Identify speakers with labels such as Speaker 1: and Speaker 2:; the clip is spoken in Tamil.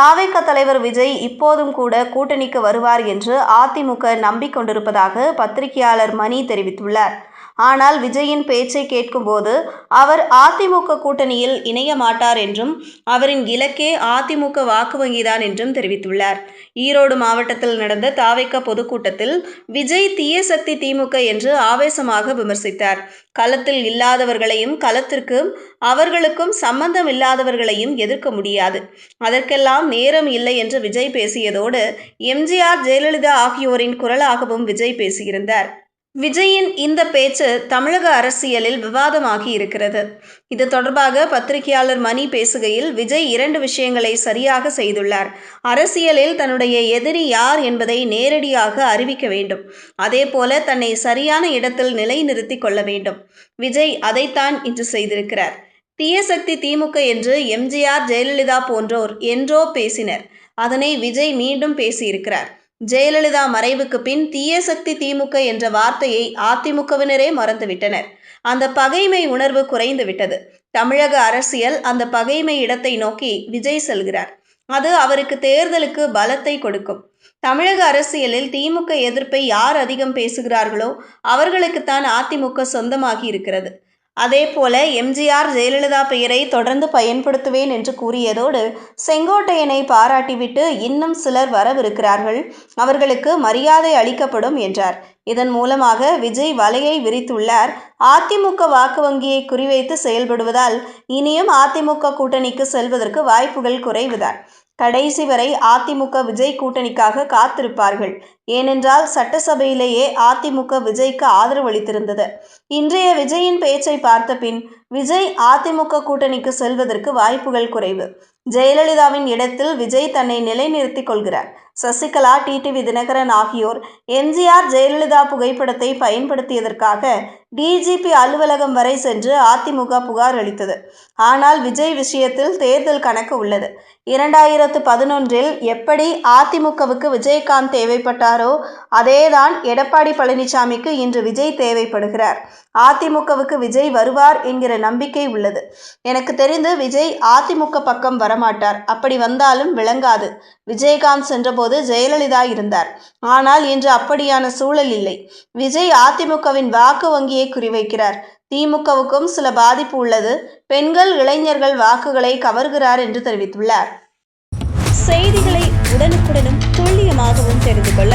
Speaker 1: தாவேக தலைவர் விஜய் இப்போதும் கூட கூட்டணிக்கு வருவார் என்று அதிமுக நம்பிக்கொண்டிருப்பதாக பத்திரிகையாளர் மணி தெரிவித்துள்ளார். ஆனால் விஜயின் பேச்சை கேட்கும்போது அவர் அதிமுக கூட்டணியில் இணைய மாட்டார் என்றும் அவரின் இலக்கே அதிமுக வாக்கு வங்கிதான் என்றும் தெரிவித்துள்ளார். ஈரோடு மாவட்டத்தில் நடந்த தாவைக்க பொதுக்கூட்டத்தில் விஜய் தீய சக்தி திமுக என்று ஆவேசமாக விமர்சித்தார். களத்தில் இல்லாதவர்களையும் களத்திற்கும் அவர்களுக்கும் சம்பந்தம் இல்லாதவர்களையும் எதிர்க்க முடியாது. அதற்கெல்லாம் நேரம் இல்லை என்று விஜய் பேசியதோடு எம்ஜிஆர் ஜெயலலிதா ஆகியோரின் குரலாகவும் விஜய் பேசியிருந்தார். விஜயின் இந்த பேச்சு தமிழக அரசியலில் விவாதமாகி இருக்கிறது. இது தொடர்பாக பத்திரிகையாளர் மணி பேசுகையில் விஜய் இரண்டு விஷயங்களை சரியாக செய்துள்ளார். அரசியலில் தன்னுடைய எதிரி யார் என்பதை நேரடியாக அறிவிக்க வேண்டும். அதேபோல தன்னை சரியான இடத்தில் நிலைநிறுத்தி கொள்ள வேண்டும். விஜய் அதைத்தான் இன்று செய்திருக்கிறார். தீயசக்தி திமுக என்று எம்ஜிஆர் ஜெயலலிதா போன்றோர் என்றோ பேசினர். அதனை விஜய் மீண்டும் பேசியிருக்கிறார். ஜெயலலிதா மறைவுக்கு பின் தீயசக்தி திமுக என்ற வார்த்தையை அதிமுகவினரே மறந்துவிட்டனர். அந்த பகைமை உணர்வு குறைந்து விட்டது தமிழக அரசியல் அந்த பகைமை இடத்தை நோக்கி விஜய் செல்கிறார். அது அவருக்கு தேர்தலுக்கு பலத்தை கொடுக்கும். தமிழக அரசியலில் திமுக எதிர்ப்பை யார் அதிகம் பேசுகிறார்களோ அவர்களுக்குத்தான் அதிமுக சொந்தமாகி இருக்கிறது. அதே போல எம்ஜிஆர் ஜெயலலிதா பெயரை தொடர்ந்து பயன்படுத்துவேன் என்று கூறியதோடு செங்கோட்டையனை பாராட்டிவிட்டு இன்னும் சிலர் வரவிருக்கிறார்கள். அவர்களுக்கு மரியாதை அளிக்கப்படும் என்றார். இதன் மூலமாக விஜய் வலையை விரித்துள்ளார். அதிமுக வாக்கு வங்கியை குறிவைத்து செயல்படுவதால் இனியும் அதிமுக கூட்டணிக்கு செல்வதற்கு வாய்ப்புகள் குறைவுதான். கடைசி வரை அதிமுக விஜய் கூட்டணிக்காக காத்திருப்பார்கள். ஏனென்றால் சட்டசபையிலேயே அதிமுக விஜய்க்கு ஆதரவு அளித்திருந்தது. இன்றைய விஜயின் பேச்சை பார்த்த பின் விஜய் அதிமுக கூட்டணிக்கு செல்வதற்கு வாய்ப்புகள் குறைவு. ஜெயலலிதாவின் இடத்தில் விஜய் தன்னை நிலைநிறுத்திக் கொள்கிறார். சசிகலா டிடிவி தினகரன் ஆகியோர் எம்ஜிஆர் ஜெயலலிதா புகைப்படத்தை பயன்படுத்தியதற்காக டிஜிபி அலுவலகம் வரை சென்று அதிமுக புகார் அளித்தது. ஆனால் விஜய் விஷயத்தில் தேர்தல் கணக்கு உள்ளது. இரண்டாயிரத்து பதினொன்றில் எப்படி அதிமுகவுக்கு விஜயகாந்த் தேவைப்பட்டாரோ அதேதான் எடப்பாடி பழனிசாமிக்கு இன்று விஜய் தேவைப்படுகிறார். அதிமுகவுக்கு விஜய் வருவார் என்கிற நம்பிக்கை உள்ளது. எனக்கு தெரிந்து விஜய் அதிமுக பக்கம் வரமாட்டார். அப்படி வந்தாலும் விளங்காது. விஜயகாந்த் சென்றபோது ஜெயலலிதா இருந்தார். ஆனால் இன்று அப்படியான சூழல் இல்லை. விஜய் அதிமுகவின் வாக்கு வங்கியை குறிவைக்கிறார். திமுகவுக்கும் சில பாதிப்பு உள்ளது. பெண்கள் இளைஞர்கள் வாக்குகளை கவர்கிறார் என்று தெரிவித்துள்ளார். செய்திகளை உடனுக்குடனும் துல்லியமாகவும் தெரிந்து கொள்ள